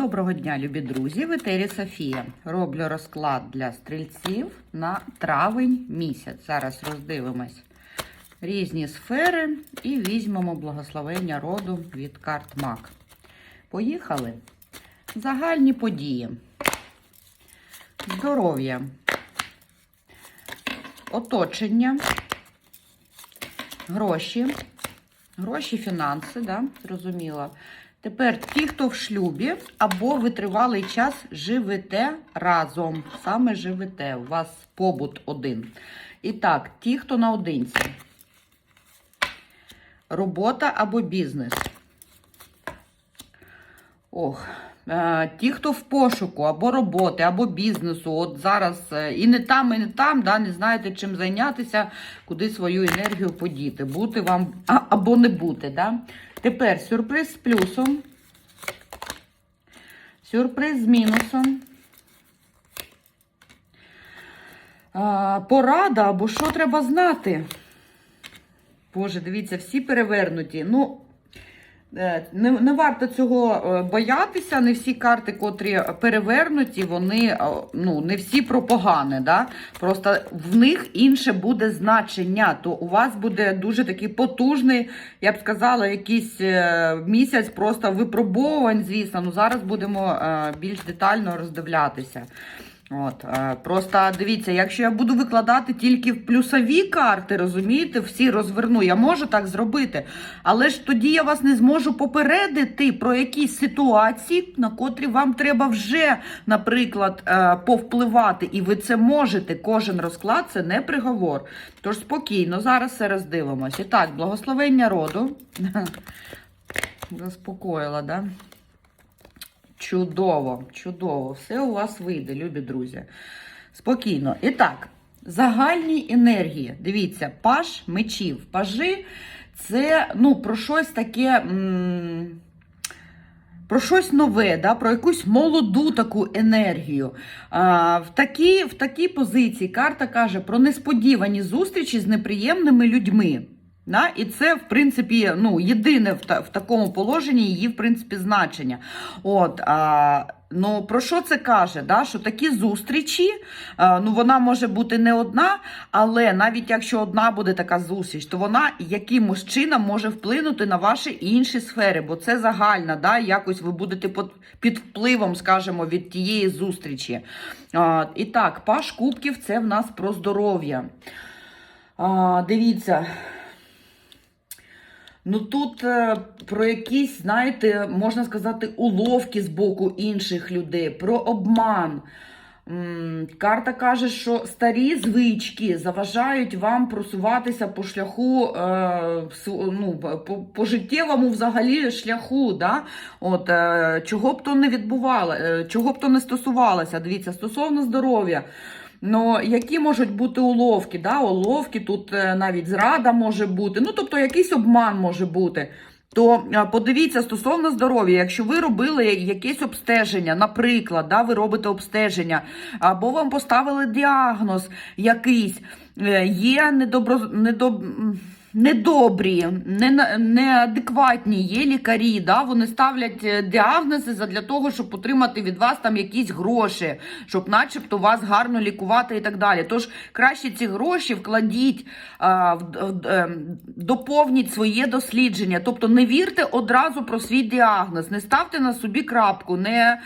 Доброго дня, любі друзі! В етері Софія. Роблю розклад для стрільців на травень місяць. Зараз роздивимось різні сфери і візьмемо благословення роду від карт МАК. Поїхали. Загальні події. Здоров'я. Оточення. Гроші. Гроші, фінанси, да, зрозуміло. Тепер ті, хто в шлюбі, або ви тривалий час живете разом. Саме живете. У вас побут один. І так, ті, хто наодинці. Робота або бізнес. Ох, ті, хто в пошуку, або роботи, або бізнесу, от зараз е, і не там, і не там, да, не знаєте, чим зайнятися, куди свою енергію подіти. Бути вам або не бути. Да? Тепер сюрприз з плюсом, сюрприз з мінусом. Порада або що треба знати. Боже, дивіться, всі перевернуті. Ну, е, не, не варто цього е, боятися. Не всі карти, котрі перевернуті, вони е, ну, не всі про погане. Да? Просто в них інше буде значення. То у вас буде дуже такий потужний, я б сказала, якийсь е, місяць просто випробовувань, звісно. Ну, зараз будемо е, більш детально роздивлятися. От, е, Просто дивіться, якщо я буду викладати тільки в плюсові карти, розумієте, всі розверну, я можу так зробити. Але ж тоді я вас не зможу попередити про якісь ситуації, на котрі вам треба вже, наприклад, е, повпливати. І ви це можете. Кожен розклад це не приговор. Тож спокійно, зараз все роздивимося. І так, благословення роду. Заспокоїла, да? Чудово, чудово. Все у вас вийде, любі друзі. Спокійно. І так, загальні енергії. Дивіться, паш мечів. Пажи це ну, про щось таке. М про щось нове, да, про якусь молоду таку енергію. А, В такій в такій позиції карта каже про несподівані зустрічі з неприємними людьми. Да? І це, в принципі, ну, єдине в, та, в такому положенні її, в принципі, значення. От, а, ну, Про що це каже? Да? Що такі зустрічі, а, ну, вона може бути не одна, але навіть якщо одна буде така зустріч, то вона якимось чином може вплинути на ваші інші сфери, бо це загальна, да? якось ви будете під, впливом, скажімо, від тієї зустрічі. А, і так, паш кубків це в нас про здоров'я. А, Дивіться. Ну тут е, про якісь, знаєте, можна сказати, уловки з боку інших людей, про обман. Карта каже, що старі звички заважають вам просуватися по шляху, е, ну, по, життєвому взагалі шляху. Да? От, е, чого б то не відбувало, чого б то не стосувалося. Дивіться, стосовно здоров'я. Ну, які можуть бути уловки? Да? Уловки, тут е, навіть зрада може бути, ну тобто якийсь обман може бути. То е, подивіться стосовно здоров'я, якщо ви робили якесь обстеження, наприклад, да, ви робите обстеження, або вам поставили діагноз якийсь, е, є недобро, недоб, недобрі, не, неадекватні є лікарі, да, вони ставлять е, діагнози для того, щоб отримати від вас там якісь гроші, щоб начебто вас гарно лікувати і так далі. Тож краще ці гроші вкладіть, ем, доповніть своє дослідження. Тобто не вірте одразу про свій діагноз, не ставте на собі крапку, не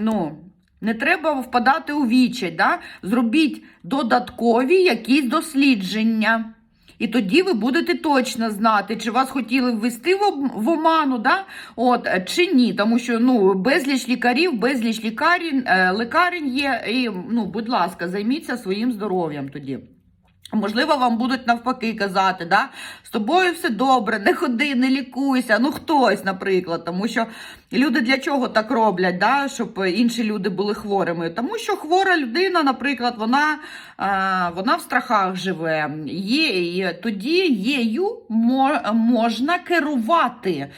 ну. Не треба впадати у вічай, да? зробіть додаткові якісь дослідження. І тоді ви будете точно знати, чи вас хотіли ввести в, оману, да? От, чи ні. Тому що ну, безліч лікарів, безліч е, лікарень є. І, ну, будь ласка, займіться своїм здоров'ям тоді. Можливо, вам будуть навпаки казати, да? з тобою все добре, не ходи, не лікуйся. Ну, хтось, наприклад, тому що люди для чого так роблять, да? щоб інші люди були хворими. Тому що хвора людина, наприклад, вона а, вона в страхах живе. Є, тоді єю можна керувати.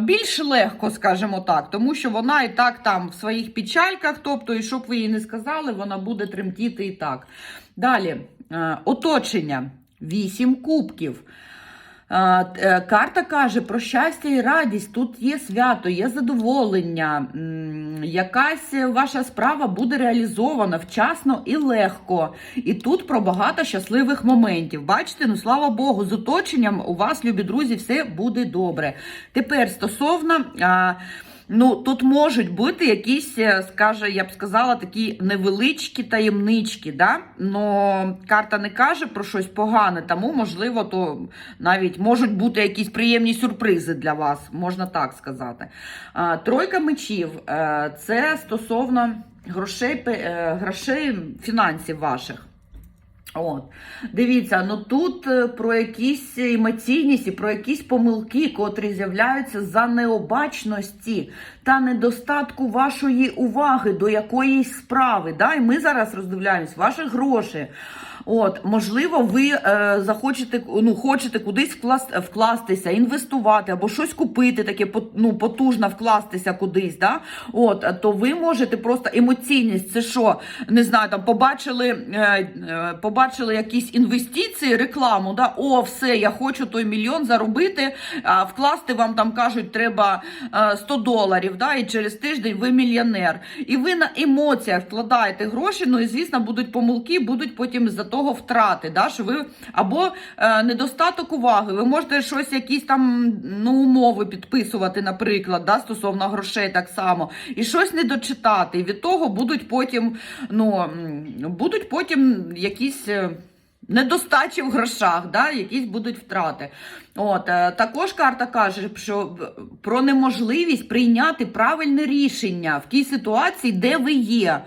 Більш легко, скажімо так, тому що вона і так там в своїх печальках, тобто, і щоб ви їй не сказали, вона буде тремтіти і так. Далі. Е, оточення. Вісім кубків. Т- е, Карта каже про щастя і радість. Тут є свято, є задоволення. Якась ваша справа буде реалізована вчасно і легко. І тут про багато щасливих моментів. Бачите, ну слава Богу, з оточенням у вас, любі друзі, все буде добре. Тепер стосовно. Ну, тут можуть бути якісь, е, скаже, я б сказала, такі невеличкі таємнички, да? Но карта не каже про щось погане, тому, можливо, то навіть можуть бути якісь приємні сюрпризи для вас, можна так сказати. Тройка мечів е, це стосовно грошей, е, грошей фінансів ваших. От. Дивіться, ну тут е, про якісь емоційність і про якісь помилки, котрі з'являються за необачності та недостатку вашої уваги до якоїсь справи. Да? І ми зараз роздивляємось ваші гроші. От, можливо, ви е, захочете, ну, хочете кудись вклас, вкластися, інвестувати або щось купити, таке ну, потужно вкластися кудись. Да? От, то ви можете просто емоційність, це що, не знаю, там побачили, е, е, побачили якісь інвестиції, рекламу, да? о, все, я хочу той мільйон заробити, а вкласти вам там кажуть, треба е, 100 доларів, да? і через тиждень ви мільйонер. І ви на емоціях вкладаєте гроші, ну і звісно, будуть помилки, будуть потім за того втрати. Да? Що ви або е, недостаток уваги, ви можете щось, якісь там ну, умови підписувати, наприклад, да? стосовно грошей так само, і щось не дочитати. І від того будуть потім, ну, будуть потім якісь. е, Недостачі в грошах, да, якісь будуть втрати. От, е, також карта каже, що про неможливість прийняти правильне рішення в тій ситуації, де ви є.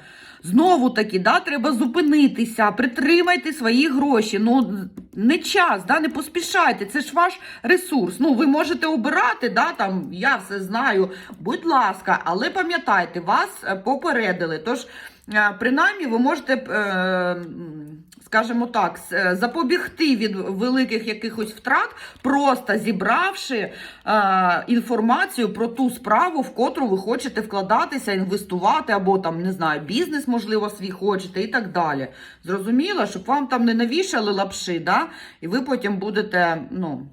Знову таки, да, треба зупинитися, притримайте свої гроші. Ну, не час, да, не поспішайте, це ж ваш ресурс. Ну, ви можете обирати, да, там, я все знаю, будь ласка, але пам'ятайте, вас е, попередили. Тож, е, принаймні, ви можете. е, скажімо так, е, запобігти від великих якихось втрат, просто зібравши е, інформацію про ту справу, в котру ви хочете вкладатися, інвестувати, або там не знаю, бізнес, можливо, свій хочете і так далі. Зрозуміло, щоб вам там не навішали лапши, да? і ви потім будете, ну.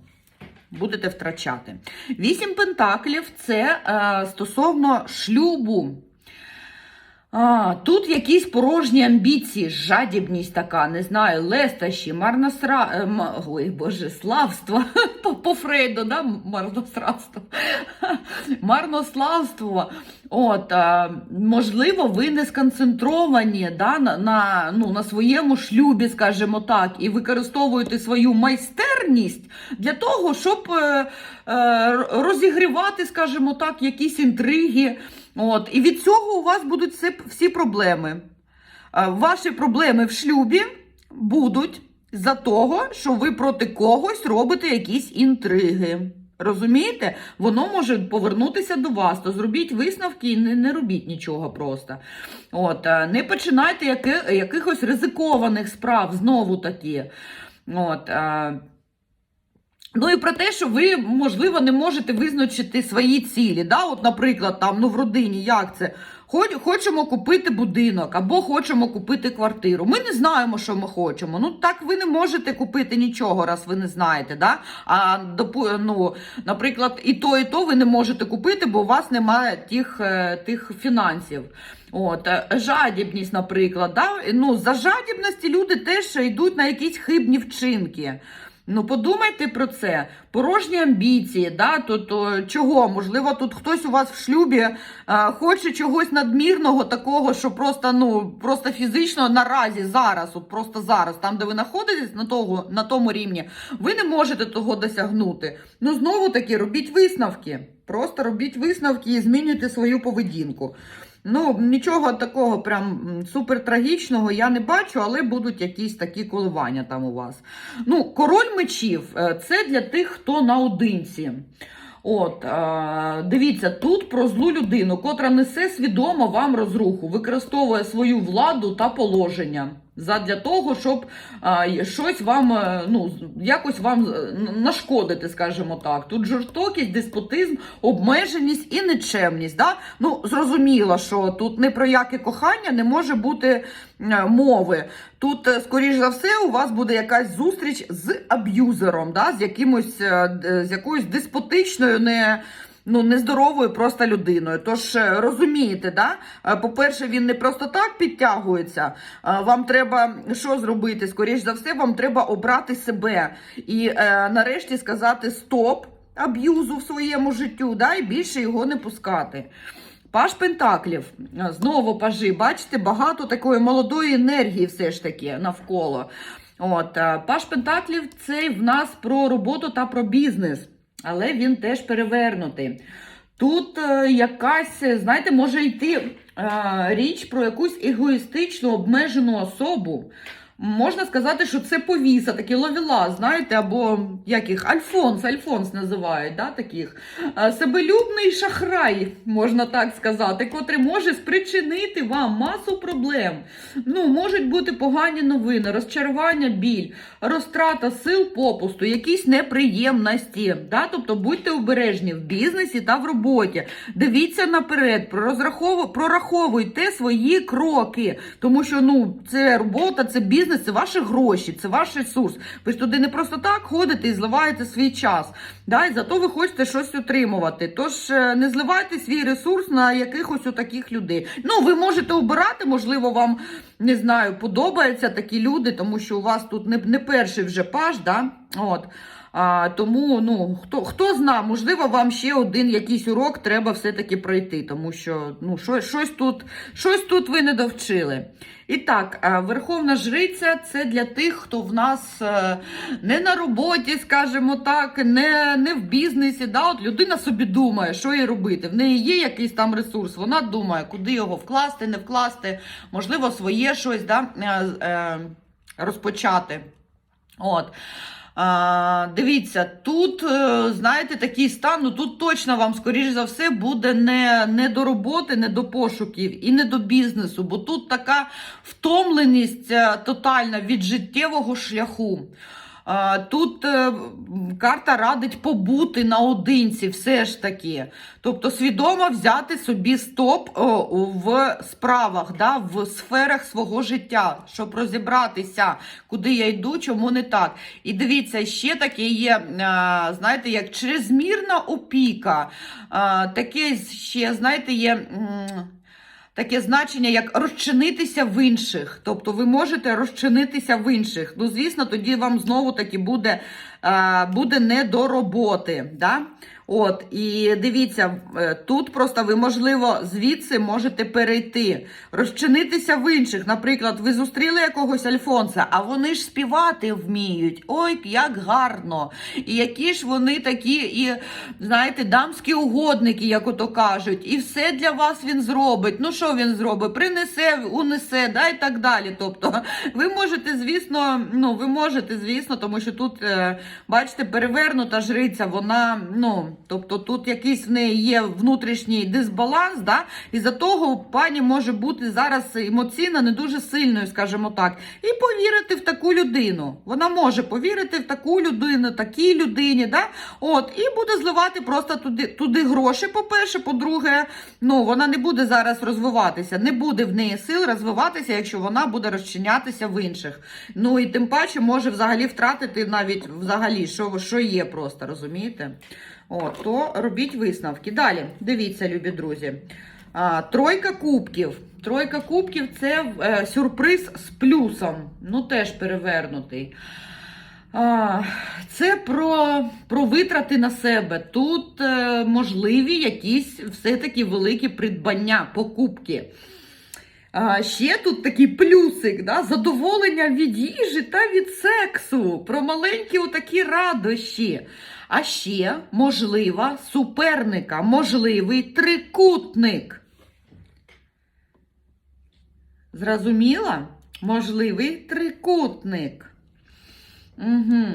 Будете втрачати. Вісім пентаклів це е, стосовно шлюбу. А, тут якісь порожні амбіції, жадібність така, не знаю, лестощі, марносра... е, Ой, боже, славство по, по Фрейду, да? марносравство. Марнославство. От, можливо, ви не сконцентровані да, на, на, ну, на своєму шлюбі, скажімо так, і використовуєте свою майстерність для того, щоб е, е, розігрівати, скажімо так, якісь інтриги. От, і від цього у вас будуть всі, проблеми. Е, Ваші проблеми в шлюбі будуть за того, що ви проти когось робите якісь інтриги. Розумієте? Воно може повернутися до вас, то зробіть висновки і не, не робіть нічого просто. От, е, не починайте яки, якихось ризикованих справ знову таки. От, е, Ну і про те, що ви, можливо, не можете визначити свої цілі. Да? От, наприклад, там, ну, в родині, як це? Хоч, хочемо купити будинок або хочемо купити квартиру. Ми не знаємо, що ми хочемо. Ну так ви не можете купити нічого, раз ви не знаєте. Да? А ну, наприклад, і то, і то ви не можете купити, бо у вас немає тих, е, тих фінансів. От, е, жадібність, наприклад. Да? Ну, за жадібності люди теж йдуть на якісь хибні вчинки. Ну, подумайте про це. Порожні амбіції, да? то, чого? Можливо, тут хтось у вас в шлюбі е, хоче чогось надмірного, такого, що просто, ну, просто фізично наразі, зараз, от просто зараз, там, де ви знаходитесь на, того, на тому рівні, ви не можете того досягнути. Ну, знову таки, робіть висновки. Просто робіть висновки і змінюйте свою поведінку. Ну, нічого такого прям супертрагічного супер трагічного я не бачу, але будуть якісь такі коливання там у вас. Ну, король мечів е, це для тих, хто наодинці. От, е, дивіться, тут про злу людину, котра несе свідомо вам розруху, використовує свою владу та положення. Задля того, щоб а, щось вам, е, ну, якось вам е, нашкодити, скажімо так. Тут жорстокість, деспотизм, обмеженість і нечемність. Да? Ну, зрозуміло, що тут не про яке кохання не може бути е, мови. Тут, скоріш за все, у вас буде якась зустріч з аб'юзером, да? з, якимось, з якоюсь деспотичною, не. Ну, нездоровою просто людиною. Тож е, розумієте, да? Е, по-перше, він не просто так підтягується. Е, Вам треба що зробити? Скоріш за все, вам треба обрати себе і е, нарешті сказати стоп аб'юзу в своєму життю, да? і більше його не пускати. Паш Пентаклів, знову пажі, бачите, багато такої молодої енергії все ж таки навколо. От, Паш Пентаклів це в нас про роботу та про бізнес, але він теж перевернутий. Тут е, якась, знаєте, може йти е, річ про якусь егоїстичну обмежену особу. Можна сказати, що це повіса, такі ловіла, знаєте, або як їх, Альфонс, Альфонс називають, да, таких. Е, Себелюбний шахрай, можна так сказати, котрий може спричинити вам масу проблем. Ну, можуть бути погані новини, розчарування, біль, розтрата сил попусту, якісь неприємності. Да? Тобто будьте обережні в бізнесі та в роботі. Дивіться наперед, прораховуйте свої кроки, тому що ну, це робота, це бізнес, це ваші гроші, це ваш ресурс. Ви ж туди не просто так ходите і зливаєте свій час. Да? І зато ви хочете щось отримувати. Тож е, не зливайте свій ресурс на якихось отаких людей. Ну, ви можете обирати, можливо, вам не знаю, подобаються такі люди, тому що у вас тут не, не перший вже паш, да? От. А, тому ну, хто, хто зна, можливо, вам ще один якийсь урок треба все-таки пройти, тому що ну, що, щось, тут, щось тут ви не довчили. І так, Верховна Жриця це для тих, хто в нас е, не на роботі, скажімо так, не, не в бізнесі. Да? От людина собі думає, що їй робити. В неї є якийсь там ресурс, вона думає, куди його вкласти, не вкласти, можливо, своє щось да, е, е, розпочати. От. А, дивіться, тут, е, знаєте, такий стан, ну тут точно вам, скоріш за все, буде не, не до роботи, не до пошуків і не до бізнесу, бо тут така втомленість е, тотальна від життєвого шляху. Тут е, карта радить побути наодинці, все ж таки. Тобто свідомо взяти собі стоп в справах, да, в сферах свого життя, щоб розібратися, куди я йду, чому не так. І дивіться, ще таке є, е, знаєте, як чрезмірна опіка. Е, Таке ще, знаєте, є. Таке значення, як розчинитися в інших. Тобто ви можете розчинитися в інших. Ну, звісно, тоді вам знову таки буде, е, буде не до роботи. Да? От, і дивіться, е, тут просто ви, можливо, звідси можете перейти, розчинитися в інших. Наприклад, ви зустріли якогось Альфонса, а вони ж співати вміють. Ой, як гарно! І які ж вони такі, і знаєте, дамські угодники, як ото кажуть, і все для вас він зробить. Ну що він зробить? Принесе, унесе, да, і так далі. Тобто, ви можете, звісно, ну ви можете, звісно, тому що тут, е, бачите, перевернута жриця, вона, ну, тобто тут якийсь в неї є внутрішній дисбаланс, да, і за того пані може бути зараз емоційно не дуже сильною, скажімо так, і повірити в таку людину. Вона може повірити в таку людину, такій людині, да, от, і буде зливати просто туди, туди гроші, по-перше, по-друге, ну, вона не буде зараз розвиватися, не буде в неї сил розвиватися, якщо вона буде розчинятися в інших. Ну і тим паче може взагалі втратити навіть взагалі, що, що є просто, розумієте? От, то робіть висновки. Далі, дивіться, любі друзі. А, тройка кубків. Тройка кубків це е, сюрприз з плюсом. Ну, теж перевернутий. А, Це про, про витрати на себе. Тут е, можливі якісь все-таки великі придбання, покупки. А, ще тут такий плюсик, да? задоволення від їжі та від сексу, про маленькі отакі радощі. А ще можлива суперника, можливий трикутник. Зрозуміла? Можливий трикутник. Угу.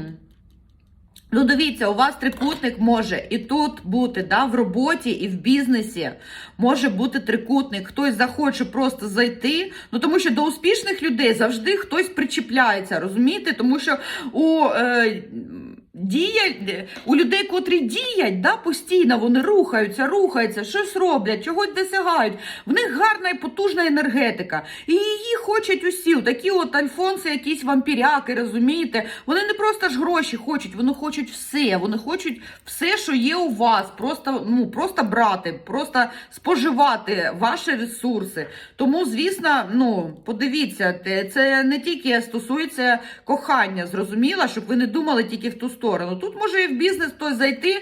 Ну, дивіться, у вас трикутник може і тут бути, да, в роботі, і в бізнесі може бути трикутник. Хтось захоче просто зайти. Ну тому що до успішних людей завжди хтось причіпляється, розумієте? Тому що у е, дія, у людей, котрі діять, да, постійно вони рухаються, рухаються, щось роблять, чогось досягають. В них гарна і потужна енергетика. І її хочуть усі. Такі от альфонси, якісь вампіряки, розумієте? Вони не просто ж гроші хочуть, вони хочуть все. Вони хочуть все, що є у вас. Просто, ну, просто брати, просто споживати ваші ресурси. Тому, звісно, ну, подивіться, це не тільки стосується кохання, зрозуміло, щоб ви не думали тільки в ту сторону. Тут може і в бізнес хтось зайти. е,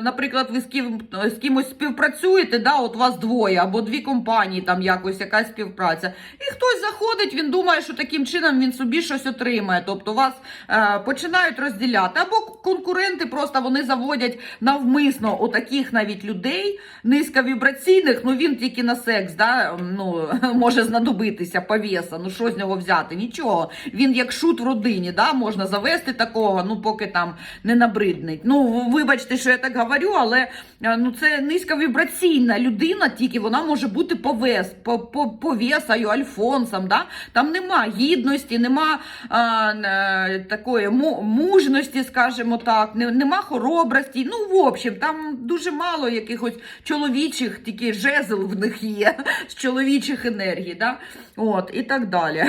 наприклад, ви з ким з кимось співпрацюєте, да, от вас двоє або дві компанії, там якось якась співпраця. І хтось заходить, він думає, що таким чином він собі щось отримає. Тобто вас е, починають розділяти. Або конкуренти просто вони заводять навмисно отаких навіть людей низьковібраційних, ну він тільки на секс, да, ну, може знадобитися повеса, ну що з нього взяти? Нічого. Він як шут в родині, да, можна завести такого, ну поки там не набриднить. Ну, вибачте, що я так говорю, але е, ну, це низьковібраційна людина, тільки вона може бути повес, по, по, повесою, альфонсом. Да? Там нема гідності, нема а, е, такої мужності, скажімо так, нема хоробрості. Ну, в общем, там дуже мало якихось чоловічих, тільки жезл в них є з чоловічих енергій, да? От, і так далі.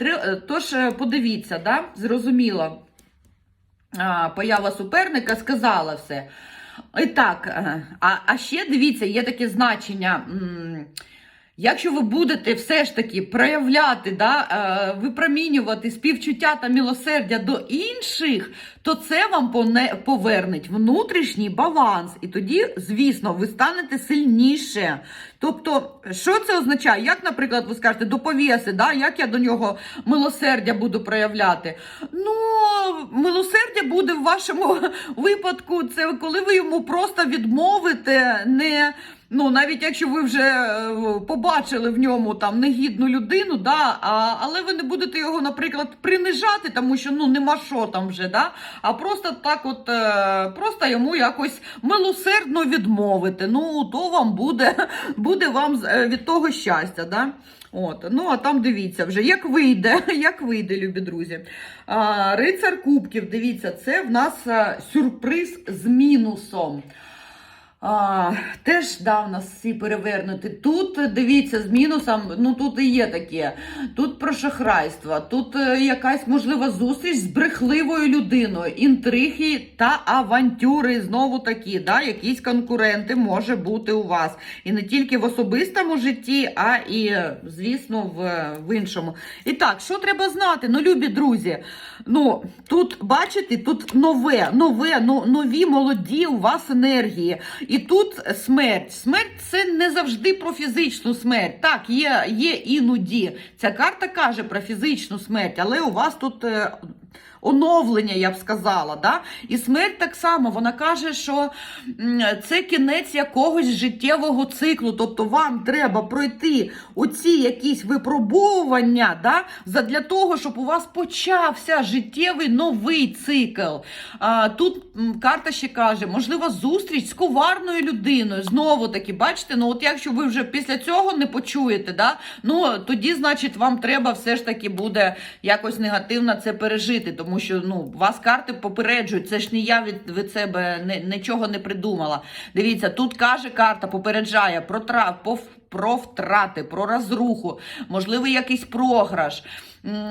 Е, Тож подивіться, да? зрозуміло. Поява суперника сказала все. І так, а, а ще дивіться, є таке значення. Якщо ви будете все ж таки проявляти, да, е, випромінювати співчуття та милосердя до інших, то це вам повернеть внутрішній баланс. І тоді, звісно, ви станете сильніше. Тобто, що це означає? Як, наприклад, ви скажете, до повіси, да? як я до нього милосердя буду проявляти? Ну, милосердя буде в вашому випадку, це коли ви йому просто відмовите, не. Ну, навіть якщо ви вже е, побачили в ньому там негідну людину, да, а, але ви не будете його, наприклад, принижати, тому що ну нема що там вже, да, а просто так, от е, просто йому якось милосердно відмовити. Ну, то вам буде, буде вам е, від того щастя. Да? От, ну а там дивіться вже, як вийде, як вийде, любі друзі. А, рицар кубків, дивіться, це в нас сюрприз з мінусом. А, теж да, в нас всі перевернуті. Тут дивіться, з мінусом, ну тут і є таке. Тут про шахрайство, тут е, якась можлива зустріч з брехливою людиною, інтриги та авантюри. Знову такі, да, якісь конкуренти може бути у вас. І не тільки в особистому житті, а і, звісно, в, в іншому. І так, що треба знати? Ну, любі друзі, ну тут бачите, тут нове, нове, ну, нові молоді у вас енергії. І тут смерть. Смерть це не завжди про фізичну смерть. Так, є, є іноді. Ця карта каже про фізичну смерть, але у вас тут. Оновлення, я б сказала, да? і смерть так само, вона каже, що це кінець якогось життєвого циклу. Тобто вам треба пройти оці якісь випробовування да? задля того, щоб у вас почався життєвий новий цикл. А, тут карта ще каже, можливо, зустріч з коварною людиною. Знову таки, бачите, ну от якщо ви вже після цього не почуєте, да? ну тоді, значить, вам треба все ж таки буде якось негативно це пережити, тому що ну, вас карти попереджують. Це ж не я від, від себе не, нічого не придумала. Дивіться, тут каже карта, попереджає про трав, про втрати, про розруху, можливий якийсь програш.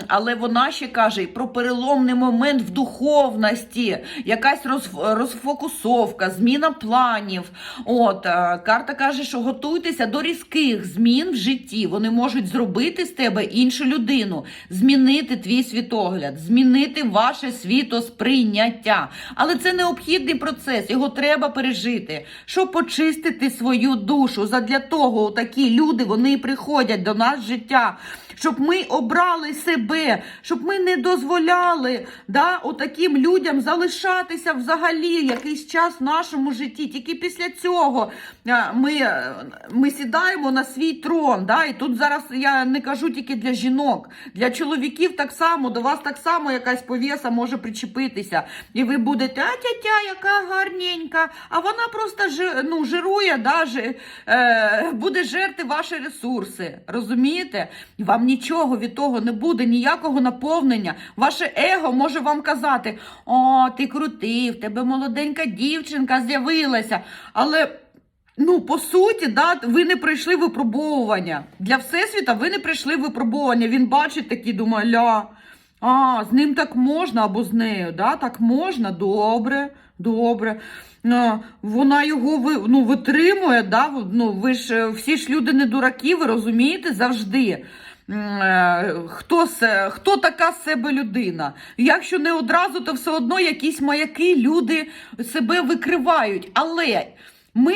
Але вона ще каже про переломний момент в духовності, якась роз- розфокусовка, зміна планів. От е, карта каже, що готуйтеся до різких змін в житті. Вони можуть зробити з тебе іншу людину, змінити твій світогляд, змінити ваше світосприйняття. Але це необхідний процес, його треба пережити, щоб почистити свою душу. Задля того такі люди вони приходять до нас життя щоб ми обрали себе, щоб ми не дозволяли да, отаким людям залишатися взагалі якийсь час в нашому житті. Тільки після цього е, ми, е, ми сідаємо на свій трон. Да? І тут зараз я не кажу тільки для жінок, для чоловіків так само, до вас так само якась повіса може причепитися. І ви будете, а тя-тя, яка гарненька, а вона просто ну, жирує, да, жи, е, буде жерти ваші ресурси. Розумієте? Вам нічого від того не буде, ніякого наповнення. Ваше его може вам казати: о, ти крутий, в тебе молоденька дівчинка з'явилася. Але. Ну, по суті, да, ви не пройшли випробовування. Для Всесвіта ви не пройшли випробовування. Він бачить такі, думає, ля, а, з ним так можна або з нею, да, так можна, добре, добре. Вона його ну, витримує, да, ну, ви ж е, всі ж люди не дураки, ви розумієте, завжди. Е, Хто, се- хто така себе людина? Якщо не одразу, то все одно якісь маяки люди себе викривають. Але ми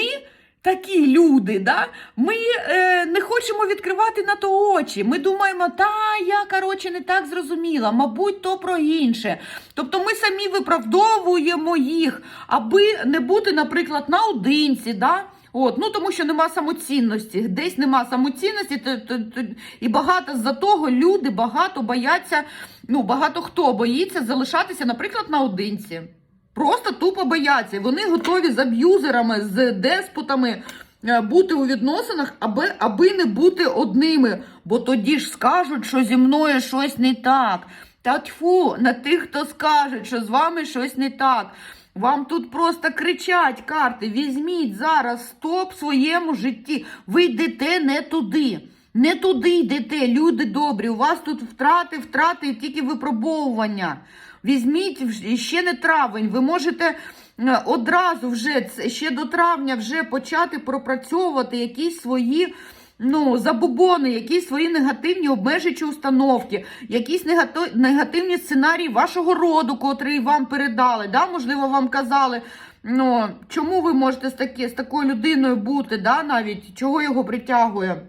такі люди, да? ми е, не хочемо відкривати на то очі. Ми думаємо, та я коротше не так зрозуміла, мабуть, то про інше. Тобто ми самі виправдовуємо їх, аби не бути, наприклад, наодинці. Да? От, ну тому що нема самоцінності. Десь нема самоцінності, то, то, то, і багато з-за того люди багато бояться, ну багато хто боїться залишатися, наприклад, наодинці. Просто тупо бояться. Вони готові з аб'юзерами, з деспотами е, бути у відносинах, аби, аби не бути одними. Бо тоді ж скажуть, що зі мною щось не так. Та тьфу, на тих, хто скаже, що з вами щось не так. Вам тут просто кричать карти: візьміть зараз стоп в своєму житті. Ви йдете не туди. Не туди йдете, люди добрі. У вас тут втрати, втрати і тільки випробовування. Візьміть ще не травень. Ви можете е, одразу вже ще до травня вже почати пропрацьовувати якісь свої. Ну, забобони, якісь свої негативні обмежуючі установки, якісь негативні сценарії вашого роду, котрий вам передали. Да? Можливо, вам казали, ну, чому ви можете з, такі, з такою людиною бути, да, навіть чого його притягує.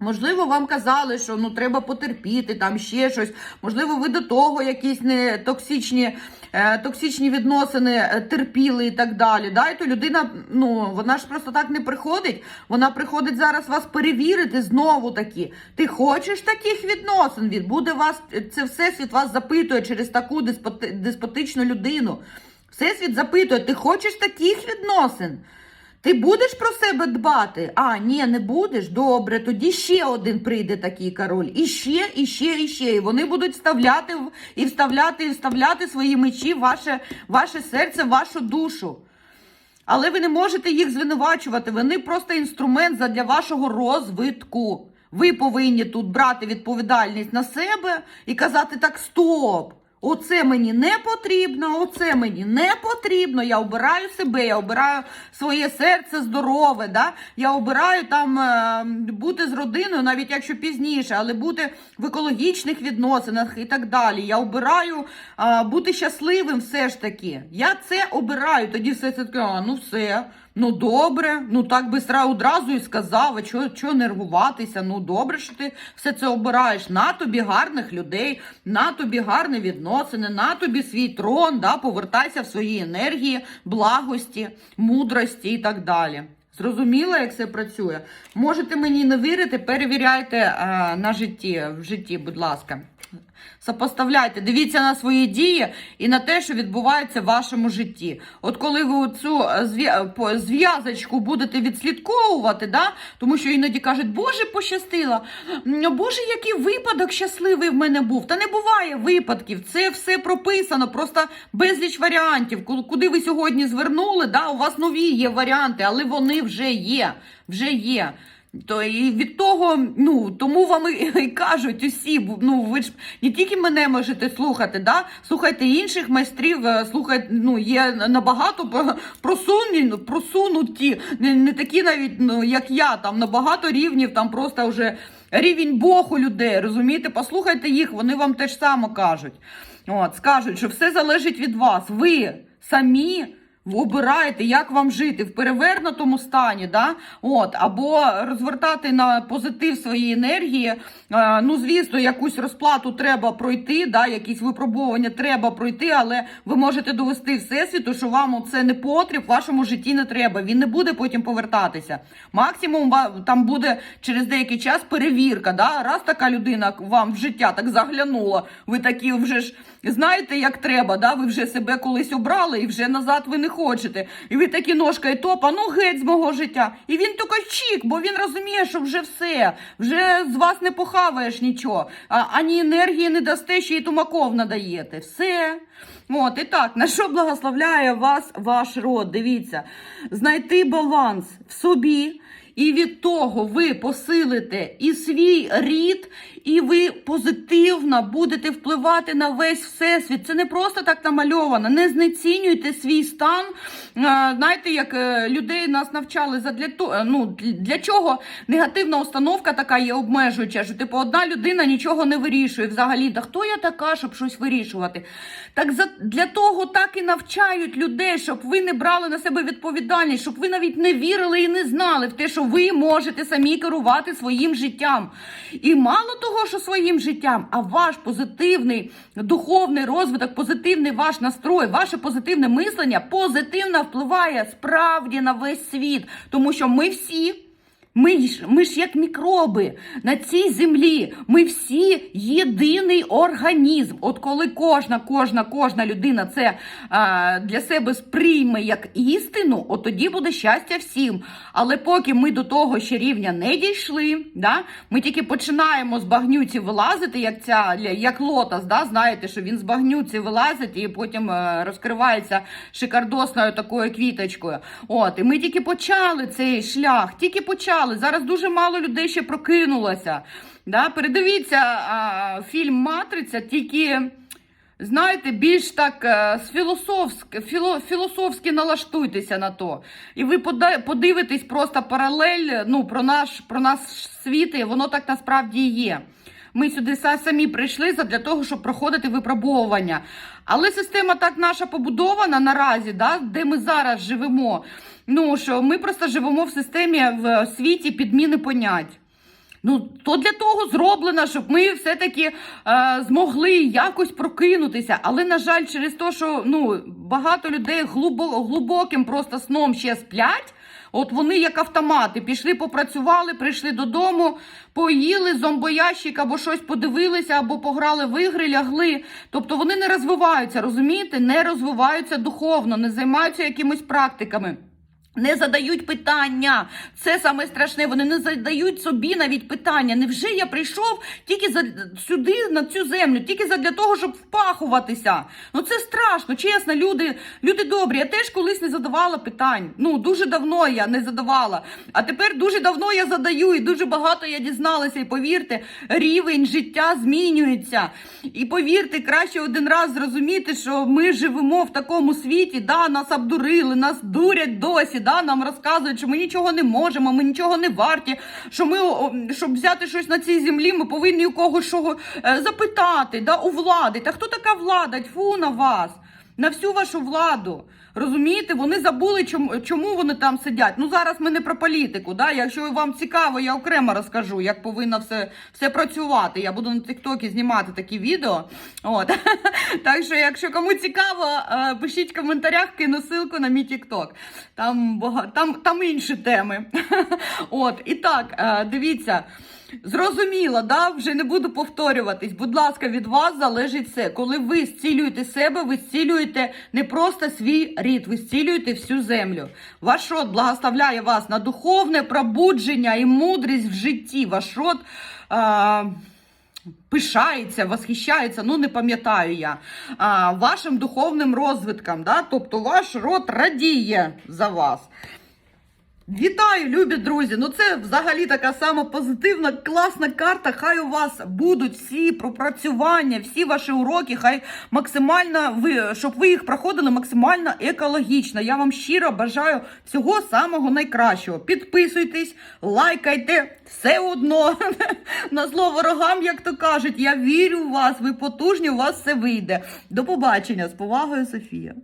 Можливо, вам казали, що ну треба потерпіти, там ще щось. Можливо, ви до того якісь не токсичні, токсичні відносини е, терпіли і так далі. Да? І то людина, ну вона ж просто так не приходить. Вона приходить зараз вас перевірити знову таки. Ти хочеш таких відносин? Від буде вас це всесвіт вас запитує через таку деспоти, деспотичну людину. Всесвіт запитує, ти хочеш таких відносин? Ти будеш про себе дбати? А, ні, не будеш? Добре, тоді ще один прийде такий король. І ще, і ще, і ще. І вони будуть вставляти і вставляти, і вставляти свої мечі ваше, ваше серце, вашу душу. Але ви не можете їх звинувачувати. Вони просто інструмент задля вашого розвитку. Ви повинні тут брати відповідальність на себе і казати так: стоп! Оце мені не потрібно, оце мені не потрібно. Я обираю себе, я обираю своє серце здорове. Да? Я обираю там е, бути з родиною, навіть якщо пізніше, але бути в екологічних відносинах і так далі. Я обираю е, бути щасливим все ж таки. Я це обираю. Тоді все це таке, а ну все. Ну добре, ну так би одразу і сказав, а чого, чого нервуватися? Ну добре, що ти все це обираєш. На тобі гарних людей, на тобі гарні відносини, на тобі свій трон, да, повертайся в свої енергії, благості, мудрості і так далі. Зрозуміло, як це працює? Можете мені не вірити, перевіряйте е, на житті, в житті, будь ласка. Сопоставляйте, дивіться на свої дії і на те, що відбувається в вашому житті. От коли ви цю зв'язочку будете відслідковувати, да? тому що іноді кажуть, Боже, пощастило, Боже, який випадок щасливий в мене був. Та не буває випадків, це все прописано, просто безліч варіантів. Куди ви сьогодні звернули, да? у вас нові є варіанти, але вони вже є. Вже є. То і від того, ну тому вам і, кажуть усі, ну ви ж не тільки мене можете слухати, да? слухайте інших майстрів, е, слухайте, ну є набагато по- просунуті, не, не такі навіть, ну як я, там на багато рівнів, там просто вже рівень Бог у людей, розумієте? Послухайте їх, вони вам теж само кажуть. От, скажуть, що все залежить від вас. Ви самі обираєте, як вам жити в перевернутому стані, да? От, або розвертати на позитив свої енергії. Е, ну, звісно, якусь розплату треба пройти, да? якісь випробування треба пройти, але ви можете довести всесвіту, що вам це не потріб, в вашому житті не треба. Він не буде потім повертатися. Максимум там буде через деякий час перевірка. Да? Раз така людина вам в життя так заглянула, ви такі вже ж знаєте, як треба, да? ви вже себе колись обрали і вже назад ви не хочете. І ви такі ножка і топа, ну геть з мого життя. І він тільки чік, бо він розуміє, що вже все, вже з вас не похаваєш нічого, а, ані енергії не дасте, ще й тумаков надаєте. Все. От, і так, на що благословляє вас ваш род? Дивіться, знайти баланс в собі. І від того ви посилите і свій рід, і ви позитивно будете впливати на весь всесвіт. Це не просто так намальовано. Не знецінюйте свій стан. Е, Знаєте, як е, людей нас навчали задля того, ну для чого негативна установка така є обмежуюча, що типу одна людина нічого не вирішує взагалі. Да хто я така, щоб щось вирішувати? Так за для того так і навчають людей, щоб ви не брали на себе відповідальність, щоб ви навіть не вірили і не знали в те, що ви можете самі керувати своїм життям. І мало того, що своїм життям, а ваш позитивний духовний розвиток, позитивний ваш настрой, ваше позитивне мислення позитивно впливає справді на весь світ, тому що ми всі. Ми ж, ми ж як мікроби на цій землі. Ми всі єдиний організм. От коли кожна, кожна, кожна людина це а, для себе сприйме як істину, от тоді буде щастя всім. Але поки ми до того ще рівня не дійшли, да, ми тільки починаємо з багнюці вилазити, як ця як лотос. Да, знаєте, що він з багнюці вилазить і потім е, розкривається шикардосною такою квіточкою. От, і ми тільки почали цей шлях, тільки почали. Зараз дуже мало людей ще прокинулося. Да? Передивіться а, фільм Матриця, тільки. Знаєте, більш так е, з філософськи, філо, філософськи налаштуйтеся на то. І ви подивитесь просто паралель ну, про наш, про наш світ, і воно так насправді є. Ми сюди самі прийшли для того, щоб проходити випробовування. Але система так наша побудована наразі, да, де ми зараз живемо. Ну що ми просто живемо в системі в світі підміни понять. Ну, то для того зроблено, щоб ми все-таки е, змогли якось прокинутися. Але, на жаль, через те, що ну, багато людей глибо, глибоким просто сном ще сплять. От вони як автомати пішли, попрацювали, прийшли додому, поїли зомбоящик або щось подивилися, або пограли в ігри, лягли. Тобто вони не розвиваються, розумієте? Не розвиваються духовно, не займаються якимись практиками. Не задають питання. Це саме страшне. Вони не задають собі навіть питання. Невже я прийшов тільки за сюди, на цю землю, тільки задля того, щоб впахуватися? Ну це страшно, чесно, люди, люди добрі. Я теж колись не задавала питань. Ну дуже давно я не задавала. А тепер дуже давно я задаю, і дуже багато я дізналася. І повірте, рівень життя змінюється. І повірте, краще один раз зрозуміти, що ми живемо в такому світі, да, нас обдурили, нас дурять досі да, нам розказують, що ми нічого не можемо, ми нічого не варті. Що ми, щоб взяти щось на цій землі, ми повинні у когось що, е, запитати, да, у влади. Та хто така влада? Тьфу на вас, на всю вашу владу. Розумієте, вони забули, чому, чому вони там сидять. Ну зараз ми не про політику. Да? Якщо вам цікаво, я окремо розкажу, як повинно все, все працювати. Я буду на Тіктокі знімати такі відео. От. Так що, якщо кому цікаво, е, пишіть в коментарях, кину ссылку на мій Тікток. Там, там, там інші теми. От, і так, е, дивіться. Зрозуміло, да? вже не буду повторюватись. Будь ласка, від вас залежить все. Коли ви зцілюєте себе, ви зцілюєте не просто свій рід, ви зцілюєте всю землю. Ваш род благословляє вас на духовне пробудження і мудрість в житті. Ваш род. А... Пишається, восхищається, ну не пам'ятаю я, а, вашим духовним розвитком. Да? Тобто ваш род радіє за вас. Вітаю, любі друзі! Ну це взагалі така сама позитивна, класна карта. Хай у вас будуть всі пропрацювання, всі ваші уроки, хай максимально ви, щоб ви їх проходили максимально екологічно. Я вам щиро бажаю всього самого найкращого. Підписуйтесь, лайкайте, все одно на зло ворогам, як то кажуть. Я вірю в вас, ви потужні, у вас все вийде. До побачення з повагою, Софія.